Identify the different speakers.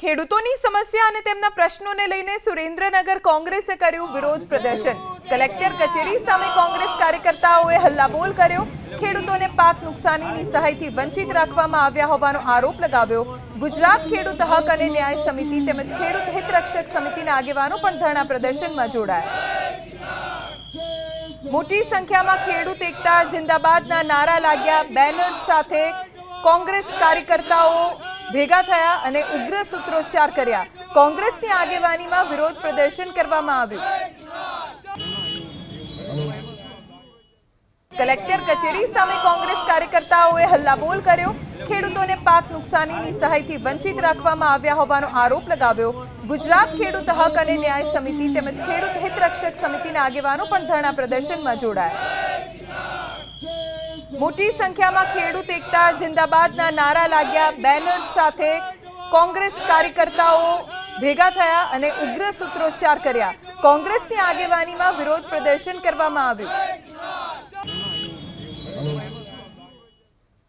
Speaker 1: ખેડૂતોની સમસ્યા અને તેમના પ્રશ્નોને લઈને સુરેન્દ્રનગર કોંગ્રેસે કર્યું વિરોધ પ્રદર્શન. કલેક્ટર કચેરી સામે કોંગ્રેસ કાર્યકર્તાઓએ હલ્લાબોલ કર્યો. ખેડૂતોને પાક નુકસાનીની સહાયથી વંચિત રાખવામાં આવ્યા હોવાનો આરોપ લગાવ્યો. ગુજરાત ખેડૂત હક અને ન્યાય સમિતિ તેમજ ખેડૂત હિતરક્ષક સમિતિના આગેવાનો પણ ધરણા પ્રદર્શનમાં જોડાયા. મોટી સંખ્યામાં ખેડૂત એકતા જિંદાબાદના નારા લાગ્યા. બેનર્સ સાથે કોંગ્રેસ કાર્યકર્તાઓ ભેગા થયા અને ઉગ્ર સૂત્રોચ્ચાર કર્યા. કોંગ્રેસની આગેવાનીમાં વિરોધ પ્રદર્શન કરવામાં આવ્યું. કલેક્ટર કચેરી સામે કોંગ્રેસ કાર્યકર્તાઓએ હલ્લાબોલ કર્યો. ખેડૂતોને પાક નુકસાનીની સહાયથી વંચિત રાખવામાં આવ્યા હોવાનો આરોપ લગાવ્યો. ગુજરાત ખેડૂત હક અને ન્યાય સમિતિ તેમજ ખેડૂત હિતરક્ષક સમિતિના આગેવાનો પણ ધરણા પ્રદર્શનમાં જોડાયા. મોટી સંખ્યામાં ખેડૂત એકતા, જિંદાબાદના નારા લાગ્યા, બેનર્સ સાથે કોંગ્રેસ કાર્યકર્તાઓ ભેગા થયા અને ઉગ્ર સૂત્રોચ્ચાર કર્યા. કોંગ્રેસની આગેવાનીમાં વિરોધ પ્રદર્શન કરવામાં આવ્યું.